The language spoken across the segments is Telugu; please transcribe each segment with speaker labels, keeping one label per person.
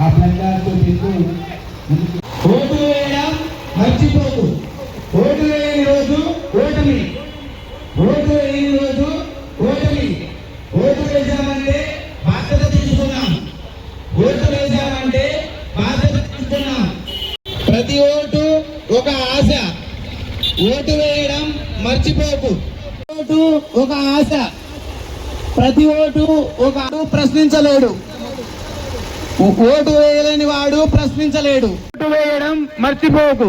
Speaker 1: ఆ ప్లకార్డ్తో తింటూ ఓటు వేయడం మర్చిపోదు ఓటు వేయని రోజు ఓటమి. ఓటు వేయని రోజు ఓటమి. ఓటు వేశామంటే బాధ్యత తీసుకున్నాం. ఓటు వేశామంటే బాధ్యత తీసుకున్నాం. ప్రతి ఓటు ఒక ఆశ. ఓటు వేయడం మర్చిపోకు. ఓటు ఒక ఆశ. ప్రతి ఓటు ఒక ప్రశ్నించలేడు. ఓటు వేయలేని వాడు ప్రశ్నించలేడు. ఓటు వేయడం మర్చిపోకు.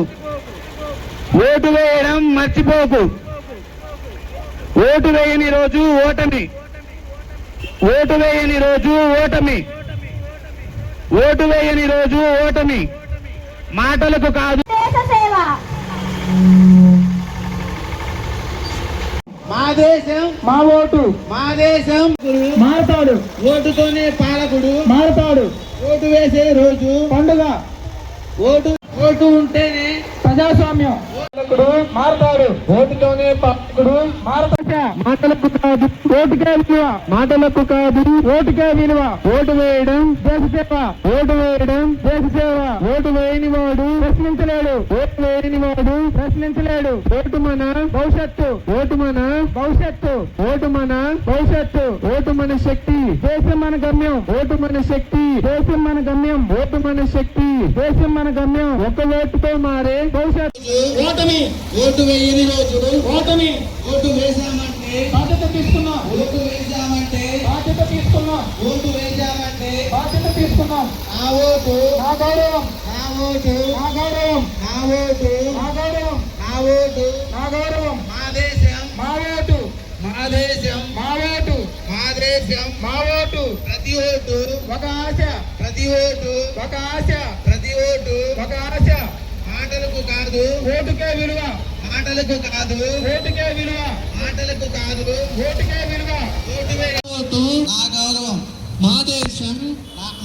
Speaker 1: ఓటు వేయడం మర్చిపోకు. ఓటు వేయని రోజు ఓటమి. ఓటు వేయని రోజు ఓటమి. ఓటు వేయని రోజు ఓటమి. మాటలకు కాదు.
Speaker 2: దేశ
Speaker 1: మా ఓటు. మా దేశం మారతాడు. ఓటుతోనే పాలకుడు. మారతాడు. ఓటు వేసే రోజు పండుగ. ఓటు ఓటు ఉంటేనే ప్రజాస్వామ్యం. మారతాడు. ఓటుతోనే పాలకుడు మారతాడు. మాటలకు కాదు ఓటుకే విలువ. మాటలకు కాదు ఓటుకే విలువ. ఓటు వేయడం దేశ సేవ. ఓటు వేయడం దేశ సేవ. ఓటు వేయని వాడు ప్రశ్నించలేడు. ఓటు వేయని వాడు ప్రశ్నించలేడు. ఓటు మన భవిష్యత్తు. ఓటు మన భవిష్యత్తు. ఓటు మన భవిష్యత్తు. ఓటు మన శక్తి. దేశం మన గమ్యం. ఓటు మన శక్తి. దేశం మన గమ్యం. ఓటు మన శక్తి. దేశం మన గమ్యం. ఒక ఓటుతో మారే భవిష్యత్తు. ఓటమి ఓటు వేయని రోజు ఓటమి ఓటు వేశామంటే బాధ్యత తీసుకున్నాం. ఓటు వేశామంటే బాధ్యత తీసుకున్నాం. ఓటు వేశామంటే బాధ్యత తీసుకున్నాం. ఆ ఓటు నా గౌరవం. నా ఓటు నా గౌరవం. నా ఓటు నా గౌరవం. నా ఓటు నా గౌరవం. మా దేశం. మా ఓటు. మా దేశం. మా ఓటు. మా దేశం. మా ఓటు. ప్రతి ఓటు. ఒక ఆశ. ప్రతి ఓటు. ఒక ఆశ. ప్రతి ఓటు. ఒక ఆశ. మాటలకు కాదు. ఓటుకే విలువ. మాటలకు కాదు. ఓటుకే విలువ. మాటలకు కాదు. ఓటుకే విలువ. ఓటు నా గౌరవం మా దేశం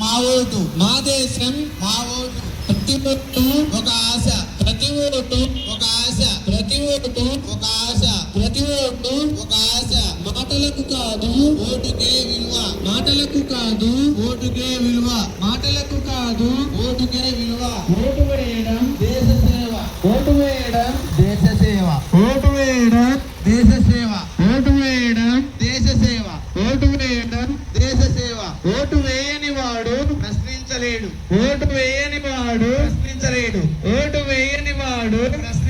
Speaker 1: మా ఓటు మా దేశం మా ఓటు. ప్రతి ఓటు ఒక ఆశ ప్రతి ఓటు ఒక ఆశ. ప్రతి ఓటు ఒక ఆశ. ప్రతి ఓటు ఒక ఆశ. మాటలకు కాదు ఓటుకే విలువ. మాటలకు కాదు ఓటుకే విలువ. మాటలకు కాదు ఓటుకే విలువ ఓటు వేయడం దేశ సేవ ఓటు వేయడం దేశ సేవ ఓటు వేయడం దేశ సేవ ఓటు వేయడం దేశ సేవ ఓటు వేయడం దేశ సేవ ఓటు వేయని వాడు ప్రశ్నించలేడు ఓటు వేయని వాడు ప్రశ్నించలేడు ఓటు వేయని వాడు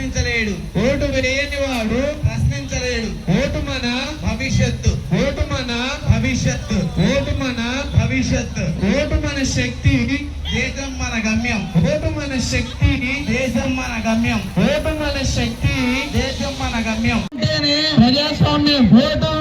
Speaker 1: ప్రశ్నించలేడు. ఓటు వేయని వాడు ప్రశ్నించలేడు. ఓటు మన భవిష్యత్తు. ఓటు మన భవిష్యత్తు. ఓటు మన భవిష్యత్తు. ఓటు మన శక్తి దేశం మన గమ్యం. ఓటు మన శక్తి దేశం మన గమ్యం. ఓటు మన శక్తి దేశం మన గమ్యం. ప్రజాస్వామ్యం. ఓటు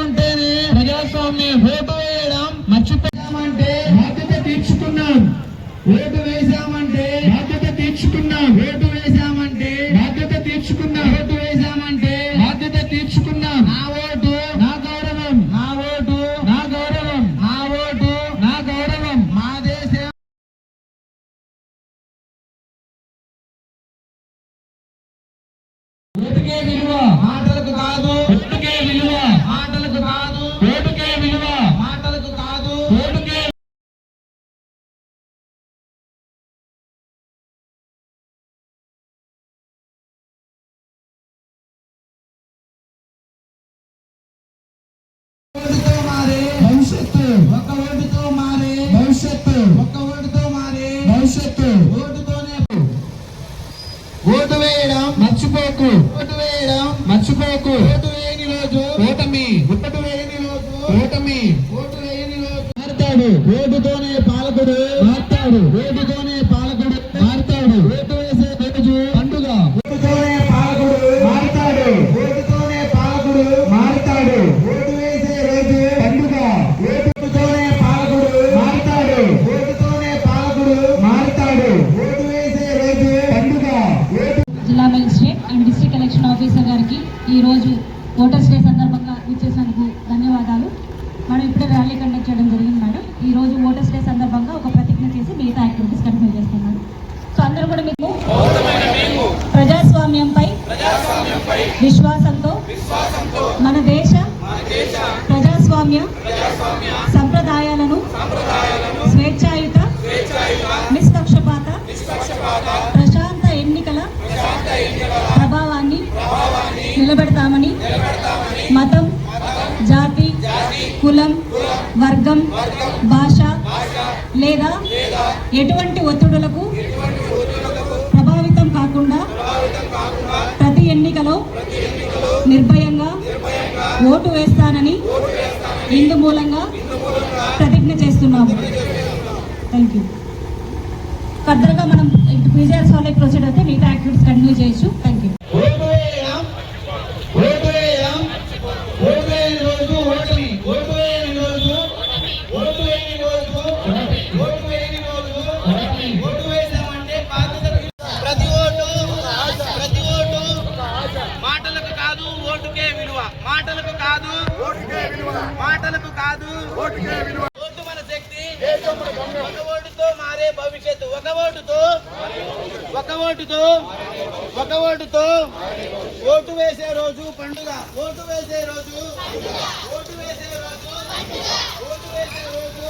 Speaker 1: ఓటుకే విలువ. మాటలకు కాదు. ఓటుకే విలువ. మాటలకు కాదు. ఓటుకే విలువ. మాటలకు కాదు. ఓటుకే భవిష్యత్తు. ఒక్క ఓటుతో మారే. భవిష్యత్తు. ఒక్క ఓటుతో మారే. భవిష్యత్తు. ఓటుతోనే. ఓటు వేయడం మర్చిపోకు. ఓటు వేయడం మర్చిపోకు. ఓటు వేయని రోజు. ఓటమి. వేయని రోజు. ఓటమి. ఓటు వేయని రోజు. మారుతాడు. ఓటుతోనే పాలకుడు. మారుతాడు. ఓటుతోనే పాలకుడు. మారుతాడు. ఓటు వేసే రోజు. పండుగ. ఓటుతోనే పాలకుడు. మారుతాడు. ఓటుతోనే పాలకుడు. మారుతాడు. ఓటు
Speaker 3: ఆఫీసర్ గారికి ఈరోజు ఓటర్స్ డే సందర్భంగా ఇచ్చేసినందుకు ధన్యవాదాలు. మనం ఇప్పుడే ర్యాలీ కండక్ట్ చేయడం జరిగింది మేడం. ఈరోజు ఓటర్స్ డే సందర్భంగా ఒక ప్రతిజ్ఞ చేసి మిగతా యాక్టివిటీస్ కంటిన్యూ చేస్తున్నాను. సో అందరూ కూడా మీకు ప్రజాస్వామ్యంపై విశ్వాసంతో మన దేశ ప్రజాస్వామ్య సంప్రదాయాలను స్వేచ్ఛాయుత నిష్పక్ష నిలబెడతామని మతం జాతి కులం వర్గం భాష లేదా ఎటువంటి ఒత్తిడులకు ప్రభావితం కాకుండా ప్రతి ఎన్నికలో నిర్భయంగా ఓటు వేస్తానని ఇందు మూలంగా ప్రతిజ్ఞ చేస్తున్నాము. థ్యాంక్ యూ ఫర్దర్గా మనం పీజీఆర్ సాలిడ్ ప్రొసీడ్ అయితే మిగతా యాక్టివిటీస్ కంటిన్యూ చేయొచ్చు. థ్యాంక్ యూ
Speaker 4: మాటలకు కాదు. ఓటు మన శక్తి. ఒక ఓటుతో మారే భవిష్యత్తు. ఒక ఓటుతో ఒక ఓటుతో ఒక ఓటుతో ఓటు వేసే రోజు పండుగ. ఓటు వేసే రోజు ఓటు వేసే రోజు ఓటు వేసే రోజు.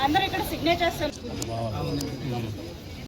Speaker 3: అందరూ ఇక్కడ సిగ్నేచర్స్